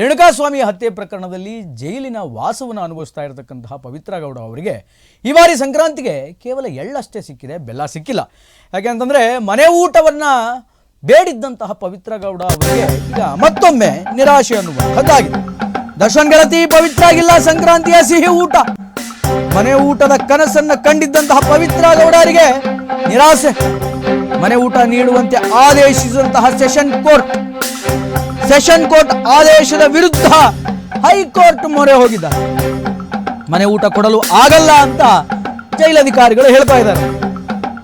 ರೇಣುಕಾಸ್ವಾಮಿ ಹತ್ಯೆ ಪ್ರಕರಣದಲ್ಲಿ ಜೈಲಿನ ವಾಸವನ್ನು ಅನುಭವಿಸ್ತಾ ಇರತಕ್ಕಂತಹ ಪವಿತ್ರ ಗೌಡ ಅವರಿಗೆ ಈ ಬಾರಿ ಸಂಕ್ರಾಂತಿಗೆ ಕೇವಲ ಎಳ್ಳಷ್ಟೇ ಸಿಕ್ಕಿದೆ, ಬೆಲ್ಲ ಸಿಕ್ಕಿಲ್ಲ. ಯಾಕೆಂತಂದ್ರೆ ಮನೆ ಊಟವನ್ನ ಬೇಡಿದ್ದಂತಹ ಪವಿತ್ರ ಗೌಡ ಅವರಿಗೆ ಈಗ ಮತ್ತೊಮ್ಮೆ ನಿರಾಶೆ ಅನ್ನುವಂಥದ್ದಾಗಿದೆ. ದರ್ಶನ್ ಗೆಳತಿ ಪವಿತ್ರ ಆಗಿಲ್ಲ ಸಂಕ್ರಾಂತಿಯ ಸಿಹಿ ಊಟ. ಮನೆ ಊಟದ ಕನಸನ್ನ ಕಂಡಿದ್ದಂತಹ ಪವಿತ್ರ ಗೌಡರಿಗೆ ನಿರಾಸೆ. ಮನೆ ಊಟ ನೀಡುವಂತೆ ಆದೇಶಿಸಿದಂತಹ ಸೆಷನ್ ಕೋರ್ಟ್. ಸೆಷನ್ ಕೋರ್ಟ್ ಆದೇಶದ ವಿರುದ್ಧ ಹೈಕೋರ್ಟ್ ಮೊರೆ ಹೋಗಿದ್ದಾರೆ. ಮನೆ ಊಟ ಕೊಡಲು ಆಗಲ್ಲ ಅಂತ ಜೈಲಧಿಕಾರಿಗಳು ಹೇಳ್ತಾ ಇದ್ದಾರೆ.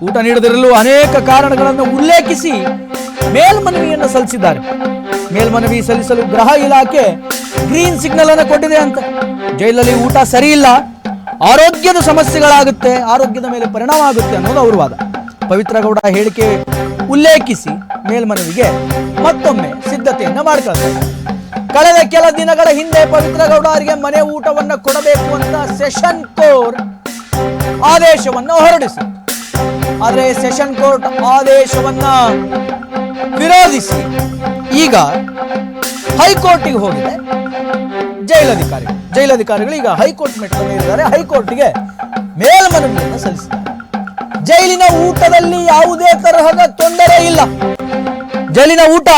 ಊಟ ನೀಡದಿರಲು ಅನೇಕ ಕಾರಣಗಳನ್ನು ಉಲ್ಲೇಖಿಸಿ ಮೇಲ್ಮನವಿಯನ್ನು ಸಲ್ಲಿಸಿದ್ದಾರೆ. ಮೇಲ್ಮನವಿ ಸಲ್ಲಿಸಲು ಗೃಹ ಇಲಾಖೆ ಗ್ರೀನ್ ಸಿಗ್ನಲ್ ಅನ್ನು ಕೊಟ್ಟಿದೆ ಅಂತ. ಜೈಲಲ್ಲಿ ಊಟ ಸರಿ ಇಲ್ಲ ಆರೋಗ್ಯದ ಸಮಸ್ಯೆಗಳಾಗುತ್ತೆ. ಆರೋಗ್ಯದ ಮೇಲೆ ಪರಿಣಾಮ ಆಗುತ್ತೆ ಅನ್ನೋದು ಅವರು ವಾದ. ಪವಿತ್ರ ಗೌಡ ಹೇಳಿಕೆ ಉಲ್ಲೇಖಿಸಿ ಮೇಲ್ಮನವಿಗೆ ಮತ್ತೊಮ್ಮೆ ಸಿದ್ಧತೆಯನ್ನ ಮಾಡ್ಕೊಳ್ತಾರೆ ಕಳೆದ ಕೆಲ ದಿನಗಳ ಹಿಂದೆ ಪವಿತ್ರ ಗೌಡ ಅವರಿಗೆ ಮನೆ ಊಟವನ್ನು ಕೊಡಬೇಕು ಅಂತ ಸೆಷನ್ ಕೋರ್ಟ್ ಆದೇಶವನ್ನು ಹೊರಡಿಸಿ ಆದರೆ ಸೆಷನ್ ಕೋರ್ಟ್ ಆದೇಶವನ್ನ ವಿರೋಧಿಸಿ ಈಗ ಹೈಕೋರ್ಟಿಗೆ ಹೋಗಿದೆ. ಜೈಲಧಿಕಾರಿ ಜೈಲಧಿಕಾರಿಗಳು ಈಗ ಹೈಕೋರ್ಟ್ ಮೆಟ್ಟಿದ್ದಾರೆ ಹೈಕೋರ್ಟ್ಗೆ ಮೇಲ್ಮನವಿಯನ್ನು ಸಲ್ಲಿಸಿದ್ದಾರೆ. ಜೈಲಿನ ಊಟದಲ್ಲಿ ಯಾವುದೇ ತರಹದ ತೊಂದರೆ ಇಲ್ಲ. ಜೈಲಿನ ಊಟ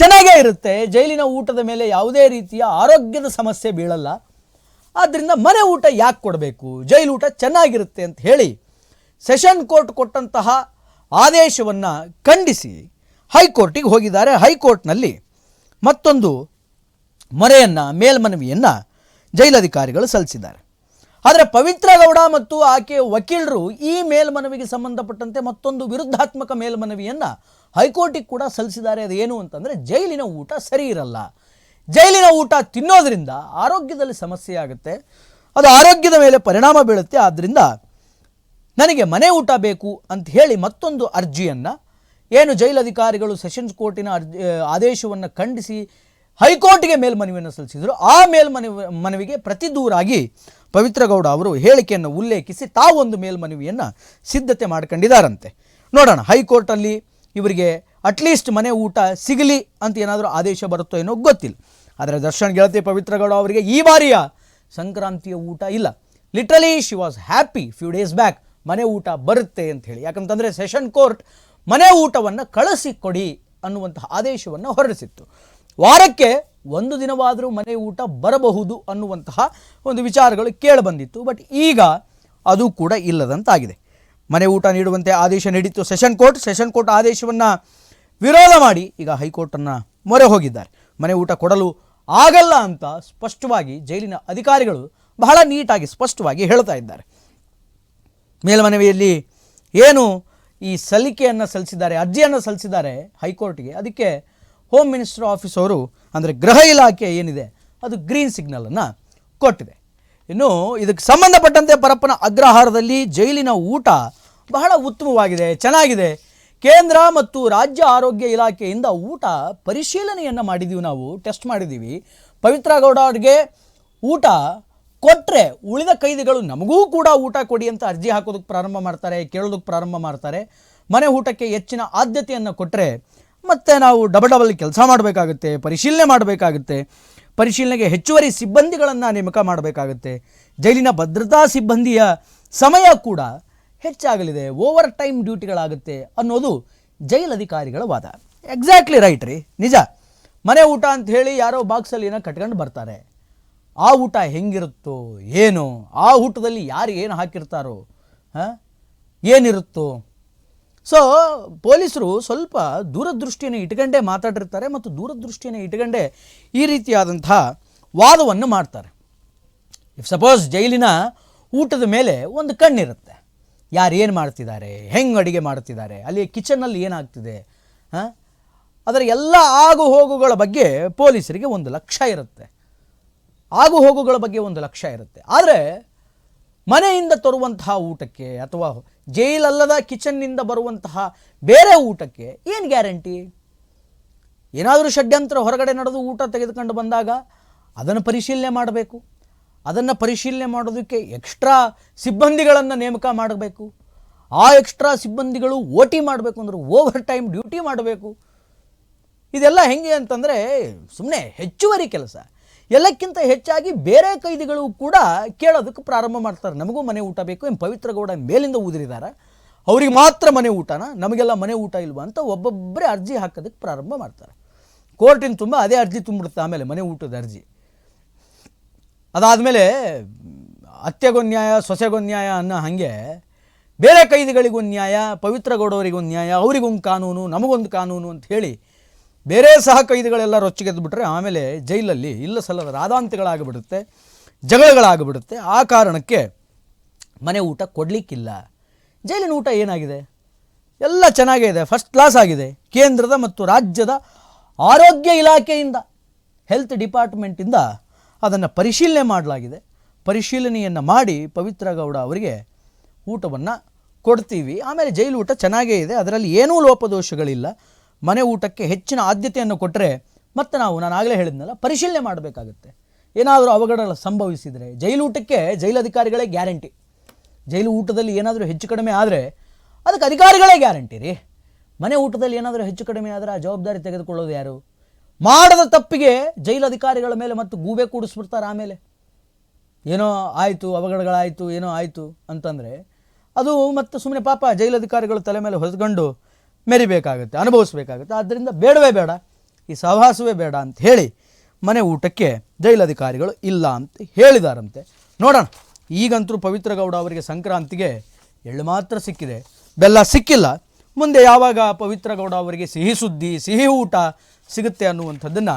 ಚೆನ್ನಾಗೇ ಇರುತ್ತೆ. ಜೈಲಿನ ಊಟದ ಮೇಲೆ ಯಾವುದೇ ರೀತಿಯ ಆರೋಗ್ಯದ ಸಮಸ್ಯೆ ಬೀಳಲ್ಲ. ಆದ್ದರಿಂದ ಮನೆ ಊಟ ಯಾಕೆ ಕೊಡಬೇಕು? ಜೈಲು ಊಟ ಚೆನ್ನಾಗಿರುತ್ತೆ ಅಂತ ಹೇಳಿ ಸೆಷನ್ ಕೋರ್ಟ್ ಕೊಟ್ಟಂತಹ ಆದೇಶವನ್ನು ಖಂಡಿಸಿ ಹೈಕೋರ್ಟಿಗೆ ಹೋಗಿದ್ದಾರೆ. ಹೈಕೋರ್ಟ್ನಲ್ಲಿ ಮತ್ತೊಂದು ಮೊರೆಯನ್ನು, ಮೇಲ್ಮನವಿಯನ್ನು ಜೈಲಧಿಕಾರಿಗಳು ಸಲ್ಲಿಸಿದ್ದಾರೆ. ಆದರೆ ಪವಿತ್ರ ಗೌಡ ಮತ್ತು ಆಕೆಯ ವಕೀಲರು ಈ ಮೇಲ್ಮನವಿಗೆ ಸಂಬಂಧಪಟ್ಟಂತೆ ಮತ್ತೊಂದು ವಿರುದ್ಧಾತ್ಮಕ ಮೇಲ್ಮನವಿಯನ್ನು ಹೈಕೋರ್ಟಿಗೆ ಕೂಡ ಸಲ್ಲಿಸಿದ್ದಾರೆ. ಅದೇನು ಅಂತಂದರೆ ಜೈಲಿನ ಊಟ ಸರಿ ಇರಲ್ಲ. ಜೈಲಿನ ಊಟ ತಿನ್ನೋದ್ರಿಂದ ಆರೋಗ್ಯದಲ್ಲಿ ಸಮಸ್ಯೆ ಆಗುತ್ತೆ. ಅದು ಆರೋಗ್ಯದ ಮೇಲೆ ಪರಿಣಾಮ ಬೀಳುತ್ತೆ. ಆದ್ದರಿಂದ ನನಗೆ ಮನೆ ಊಟ ಬೇಕು ಅಂತ ಹೇಳಿ ಮತ್ತೊಂದು ಅರ್ಜಿಯನ್ನು, ಏನು ಜೈಲಧಿಕಾರಿಗಳು ಸೆಷನ್ಸ್ ಕೋರ್ಟಿನ ಅರ್ಜಿ, ಆದೇಶವನ್ನು ಖಂಡಿಸಿ ಹೈಕೋರ್ಟ್ಗೆ ಮೇಲ್ಮನವಿಯನ್ನು ಸಲ್ಲಿಸಿದರು. ಆ ಮೇಲ್ಮನವಿ, ಮನವಿಗೆ ಪ್ರತಿದೂರಾಗಿ ಪವಿತ್ರಗೌಡ ಅವರು ಹೇಳಿಕೆಯನ್ನು ಉಲ್ಲೇಖಿಸಿ ತಾವೊಂದು ಮೇಲ್ಮನವಿಯನ್ನು ಸಿದ್ಧತೆ ಮಾಡ್ಕೊಂಡಿದ್ದಾರಂತೆ. ನೋಡೋಣ, ಹೈಕೋರ್ಟಲ್ಲಿ ಇವರಿಗೆ ಅಟ್ಲೀಸ್ಟ್ ಮನೆ ಊಟ ಸಿಗಲಿ ಅಂತ ಏನಾದರೂ ಆದೇಶ ಬರುತ್ತೋ ಏನೋ ಗೊತ್ತಿಲ್ಲ. ಆದರೆ ದರ್ಶನ್ ಗೆಳತಿ ಪವಿತ್ರಗೌಡ ಅವರಿಗೆ ಈ ಬಾರಿಯ ಸಂಕ್ರಾಂತಿಯ ಊಟ ಇಲ್ಲ. Literally she was happy few days back ಮನೆ ಊಟ ಬರುತ್ತೆ ಅಂತ ಹೇಳಿ. ಯಾಕಂತಂದರೆ ಸೆಷನ್ ಕೋರ್ಟ್ ಮನೆ ಊಟವನ್ನು ಕಳಿಸಿಕೊಡಿ ಅನ್ನುವಂತಹ ಆದೇಶವನ್ನು ಹೊರಡಿಸಿತ್ತು. ವಾರಕ್ಕೆ ಒಂದು ದಿನವಾದರೂ ಮನೆ ಊಟ ಬರಬಹುದು ಅನ್ನುವಂತಹ ಒಂದು ವಿಚಾರಗಳು ಕೇಳಿಬಂದಿತ್ತು. ಬಟ್ ಈಗ ಅದು ಕೂಡ ಇಲ್ಲದಂತಾಗಿದೆ. ಮನೆ ಊಟ ನೀಡುವಂತೆ ಆದೇಶ ನೀಡಿತ್ತು. ಸೆಷನ್ ಕೋರ್ಟ್ ಸೆಷನ್ ಕೋರ್ಟ್ ಆದೇಶವನ್ನು ವಿರೋಧ ಮಾಡಿ ಈಗ ಹೈಕೋರ್ಟನ್ನು ಮೊರೆ ಹೋಗಿದ್ದಾರೆ. ಮನೆ ಊಟ ಕೊಡಲು ಆಗಲ್ಲ ಅಂತ ಸ್ಪಷ್ಟವಾಗಿ ಜೈಲಿನ ಅಧಿಕಾರಿಗಳು ಬಹಳ ನೀಟಾಗಿ ಸ್ಪಷ್ಟವಾಗಿ ಹೇಳ್ತಾ ಇದ್ದಾರೆ. ಮೇಲ್ಮನವಿಯಲ್ಲಿ ಏನು ಈ ಸಲ್ಲಿಕೆಯನ್ನು ಸಲ್ಲಿಸಿದ್ದಾರೆ, ಅರ್ಜಿಯನ್ನು ಸಲ್ಲಿಸಿದ್ದಾರೆ ಹೈಕೋರ್ಟ್ಗೆ, ಅದಕ್ಕೆ ಹೋಮ್ ಮಿನಿಸ್ಟರ್ ಆಫೀಸ್ ಅವರು ಅಂದರೆ ಗೃಹ ಇಲಾಖೆ ಏನಿದೆ, ಅದು ಗ್ರೀನ್ ಸಿಗ್ನಲನ್ನು ಕೊಟ್ಟಿದೆ. ಇನ್ನು ಇದಕ್ಕೆ ಸಂಬಂಧಪಟ್ಟಂತೆ ಪರಪ್ಪನ ಅಗ್ರಹಾರದಲ್ಲಿ ಜೈಲಿನ ಊಟ ಬಹಳ ಉತ್ತಮವಾಗಿದೆ, ಚೆನ್ನಾಗಿದೆ. ಕೇಂದ್ರ ಮತ್ತು ರಾಜ್ಯ ಆರೋಗ್ಯ ಇಲಾಖೆಯಿಂದ ಊಟ ಪರಿಶೀಲನೆಯನ್ನು ಮಾಡಿದ್ದೀವಿ ನಾವು ಟೆಸ್ಟ್ ಮಾಡಿದ್ದೀವಿ ಪವಿತ್ರ ಗೌಡ ಅವ್ರಿಗೆ ಊಟ ಕೊಟ್ಟರೆ ಉಳಿದ ಕೈದಿಗಳು ನಮಗೂ ಕೂಡ ಊಟ ಕೊಡಿ ಅಂತ ಅರ್ಜಿ ಹಾಕೋದಕ್ಕೆ ಪ್ರಾರಂಭ ಮಾಡ್ತಾರೆ, ಕೇಳೋದಕ್ಕೆ ಪ್ರಾರಂಭ ಮಾಡ್ತಾರೆ. ಮನೆ ಊಟಕ್ಕೆ ಹೆಚ್ಚಿನ ಆದ್ಯತೆಯನ್ನು ಕೊಟ್ಟರೆ ಮತ್ತೆ ನಾವು ಡಬಲ್ ಡಬಲ್ ಕೆಲಸ ಮಾಡಬೇಕಾಗುತ್ತೆ, ಪರಿಶೀಲನೆ ಮಾಡಬೇಕಾಗುತ್ತೆ. ಪರಿಶೀಲನೆಗೆ ಹೆಚ್ಚುವರಿ ಸಿಬ್ಬಂದಿಗಳನ್ನು ನೇಮಕ ಮಾಡಬೇಕಾಗುತ್ತೆ. ಜೈಲಿನ ಭದ್ರತಾ ಸಿಬ್ಬಂದಿಯ ಸಮಯ ಕೂಡ ಹೆಚ್ಚಾಗಲಿದೆ. ಓವರ್ ಟೈಮ್ ಡ್ಯೂಟಿಗಳಾಗುತ್ತೆ ಅನ್ನೋದು ಜೈಲ್ ಅಧಿಕಾರಿಗಳ ವಾದ. ಎಕ್ಸಾಕ್ಟ್ಲಿ ರೈಟ್ ರೀ. ನಿಜ. ಮನೆ ಊಟ ಅಂತ ಹೇಳಿ ಯಾರೋ ಬಾಕ್ಸಲ್ಲಿ ಏನೋ ಕಟ್ಕೊಂಡು ಬರ್ತಾರೆ. ಆ ಊಟ ಹೆಂಗಿರುತ್ತೋ, ಏನು? ಆ ಊಟದಲ್ಲಿ ಯಾರು ಏನು ಹಾಕಿರ್ತಾರೋ, ಹಾಂ? ಏನಿರುತ್ತೋ? ಸೊ ಪೊಲೀಸರು ಸ್ವಲ್ಪ ದೂರದೃಷ್ಟಿಯನ್ನು ಇಟ್ಕೊಂಡೇ ಮಾತಾಡಿರ್ತಾರೆ ಮತ್ತು ದೂರದೃಷ್ಟಿಯನ್ನು ಇಟ್ಕೊಂಡೇ ಈ ರೀತಿಯಾದಂಥ ವಾದವನ್ನು ಮಾಡ್ತಾರೆ. ಇಫ್ ಸಪೋಸ್ ಜೈಲಿನ ಊಟದ ಮೇಲೆ ಒಂದು ಕಣ್ಣಿರುತ್ತೆ. ಯಾರು ಏನು ಮಾಡ್ತಿದ್ದಾರೆ? ಹೆಂಗೆ ಅಡುಗೆ ಮಾಡ್ತಿದ್ದಾರೆ? ಅಲ್ಲಿ ಕಿಚನ್ನಲ್ಲಿ ಏನಾಗ್ತಿದೆ? ಹಾಂ? ಅದರ ಎಲ್ಲ ಆಗು ಹೋಗುಗಳ ಬಗ್ಗೆ ಪೊಲೀಸರಿಗೆ ಒಂದು ಲಕ್ಷ್ಯ ಇರುತ್ತೆ. ಆಗು ಹೋಗುಗಳ ಬಗ್ಗೆ ಒಂದು ಲಕ್ಷ್ಯ ಇರುತ್ತೆ. ಆದರೆ ಮನೆಯಿಂದ ತರುವಂತಹ ಊಟಕ್ಕೆ ಅಥವಾ ಜೈಲಲ್ಲದ ಕಿಚನ್ನಿಂದ ಬರುವಂತಹ ಬೇರೆ ಊಟಕ್ಕೆ ಏನು ಗ್ಯಾರಂಟಿ? ಏನಾದರೂ ಷಡ್ಯಂತ್ರ ಹೊರಗಡೆ ನಡೆದು ಊಟ ತೆಗೆದುಕೊಂಡು ಬಂದಾಗ ಅದನ್ನು ಪರಿಶೀಲನೆ ಮಾಡಬೇಕು. ಅದನ್ನು ಪರಿಶೀಲನೆ ಮಾಡೋದಕ್ಕೆ ಎಕ್ಸ್ಟ್ರಾ ಸಿಬ್ಬಂದಿಗಳನ್ನು ನೇಮಕ ಮಾಡಬೇಕು. ಆ ಎಕ್ಸ್ಟ್ರಾ ಸಿಬ್ಬಂದಿಗಳು ಓಟಿ ಮಾಡಬೇಕು ಅಂದ್ರೆ ಓವರ್ ಟೈಮ್ ಡ್ಯೂಟಿ ಮಾಡಬೇಕು. ಇದೆಲ್ಲ ಹೆಂಗೆ ಅಂತಂದರೆ ಸುಮ್ಮನೆ ಹೆಚ್ಚುವರಿ ಕೆಲಸ. ಎಲ್ಲಕ್ಕಿಂತ ಹೆಚ್ಚಾಗಿ ಬೇರೆ ಕೈದಿಗಳು ಕೂಡ ಕೇಳೋದಕ್ಕೆ ಪ್ರಾರಂಭ ಮಾಡ್ತಾರೆ. ನಮಗೂ ಮನೆ ಊಟ ಬೇಕು. ಏನು ಪವಿತ್ರ ಗೌಡ ಮೇಲಿಂದ ಊದಿರಿದಾರ ಅವ್ರಿಗೆ ಮಾತ್ರ ಮನೆ ಊಟನ? ನಮಗೆಲ್ಲ ಮನೆ ಊಟ ಇಲ್ವಾ ಅಂತ ಒಬ್ಬೊಬ್ಬರೇ ಅರ್ಜಿ ಹಾಕೋದಕ್ಕೆ ಪ್ರಾರಂಭ ಮಾಡ್ತಾರೆ. ಕೋರ್ಟಿನ ತುಂಬ ಅದೇ ಅರ್ಜಿ ತುಂಬಿಡುತ್ತೆ ಆಮೇಲೆ ಮನೆ ಊಟದ ಅರ್ಜಿ. ಅದಾದಮೇಲೆ ನ್ಯಾಯ ಸೊಸೆಗೊಂದು ನ್ಯಾಯ ಅನ್ನೋ ಹಾಗೆ ಬೇರೆ ಕೈದಿಗಳಿಗೊಂದು ನ್ಯಾಯ, ಪವಿತ್ರ ಗೌಡವರಿಗೊಂದು ನ್ಯಾಯ ಅವರಿಗೊಂದು ಕಾನೂನು, ನಮಗೊಂದು ಕಾನೂನು ಅಂತ ಹೇಳಿ ಬೇರೆ ಸಹ ಕೈದಿಗಳೆಲ್ಲ ರೊಚ್ಚಿಗೆದ್ದುಬಿಟ್ರೆ ಆಮೇಲೆ ಜೈಲಲ್ಲಿ ಇಲ್ಲ ಸಲ್ಲದ ರಾದಾಂತ್ಯಗಳಾಗಿಬಿಡುತ್ತೆ ಜಗಳಗಳಾಗಿಬಿಡುತ್ತೆ. ಆ ಕಾರಣಕ್ಕೆ ಮನೆ ಊಟ ಕೊಡಲಿಕ್ಕಿಲ್ಲ. ಜೈಲಿನ ಊಟ ಏನಾಗಿದೆ? ಎಲ್ಲ ಚೆನ್ನಾಗೇ ಇದೆ ಫಸ್ಟ್ ಕ್ಲಾಸ್ ಆಗಿದೆ. ಕೇಂದ್ರದ ಮತ್ತು ರಾಜ್ಯದ ಆರೋಗ್ಯ ಇಲಾಖೆಯಿಂದ ಹೆಲ್ತ್ ಡಿಪಾರ್ಟ್ಮೆಂಟಿಂದ ಅದನ್ನು ಪರಿಶೀಲನೆ ಮಾಡಲಾಗಿದೆ. ಪರಿಶೀಲನೆಯನ್ನು ಮಾಡಿ ಪವಿತ್ರ ಗೌಡ ಅವರಿಗೆ ಊಟವನ್ನು ಕೊಡ್ತೀವಿ. ಆಮೇಲೆ ಜೈಲು ಊಟ ಚೆನ್ನಾಗೇ ಇದೆ, ಅದರಲ್ಲಿ ಏನೂ ಲೋಪದೋಷಗಳಿಲ್ಲ. ಮನೆ ಊಟಕ್ಕೆ ಹೆಚ್ಚಿನ ಆದ್ಯತೆಯನ್ನು ಕೊಟ್ಟರೆ ಮತ್ತೆ ನಾವು, ನಾನು ಆಗಲೇ ಹೇಳಿದ್ನಲ್ಲ, ಪರಿಶೀಲನೆ ಮಾಡಬೇಕಾಗುತ್ತೆ. ಏನಾದರೂ ಅವಘಡ ಸಂಭವಿಸಿದರೆ ಜೈಲೂಟಕ್ಕೆ ಊಟಕ್ಕೆ ಜೈಲು ಅಧಿಕಾರಿಗಳೇ ಗ್ಯಾರಂಟಿ. ಜೈಲು ಊಟದಲ್ಲಿ ಏನಾದರೂ ಹೆಚ್ಚು ಕಡಿಮೆ ಆದರೆ ಅದಕ್ಕೆ ಅಧಿಕಾರಿಗಳೇ ಗ್ಯಾರಂಟಿ ರೀ. ಮನೆ ಊಟದಲ್ಲಿ ಏನಾದರೂ ಹೆಚ್ಚು ಕಡಿಮೆ ಆದರೆ ಆ ಜವಾಬ್ದಾರಿ ತೆಗೆದುಕೊಳ್ಳೋದು ಯಾರು? ಮಾಡದ ತಪ್ಪಿಗೆ ಜೈಲು ಅಧಿಕಾರಿಗಳ ಮೇಲೆ ಮತ್ತು ಗೂಬೆ ಕೂಡಿಸ್ಬಿಡ್ತಾರೆ ಆಮೇಲೆ. ಏನೋ ಆಯಿತು, ಅವಘಡಗಳಾಯಿತು, ಏನೋ ಆಯಿತು ಅಂತಂದರೆ ಅದು ಮತ್ತು ಸುಮ್ಮನೆ ಪಾಪ ಜೈಲು ಅಧಿಕಾರಿಗಳು ತಲೆ ಮೇಲೆ ಹೊತ್ಕೊಂಡು ಮೆರಿಬೇಕಾಗುತ್ತೆ, ಅನುಭವಿಸ್ಬೇಕಾಗುತ್ತೆ. ಆದ್ದರಿಂದ ಬೇಡವೇ ಬೇಡ, ಈ ಸಹವಾಸವೇ ಬೇಡ ಅಂತ ಹೇಳಿ ಮನೆ ಊಟಕ್ಕೆ ಜೈಲಧಿಕಾರಿಗಳು ಇಲ್ಲ ಅಂತ ಹೇಳಿದಾರಂತೆ. ನೋಡೋಣ, ಈಗಂತೂ ಪವಿತ್ರ ಗೌಡ ಅವರಿಗೆ ಸಂಕ್ರಾಂತಿಗೆ ಎಳ್ಳು ಮಾತ್ರ ಸಿಕ್ಕಿದೆ. ಬೆಲ್ಲ ಸಿಕ್ಕಿಲ್ಲ. ಮುಂದೆ ಯಾವಾಗ ಪವಿತ್ರ ಗೌಡ ಅವರಿಗೆ ಸಿಹಿ ಸುದ್ದಿ, ಸಿಹಿ ಊಟ ಸಿಗುತ್ತೆ ಅನ್ನುವಂಥದ್ದನ್ನು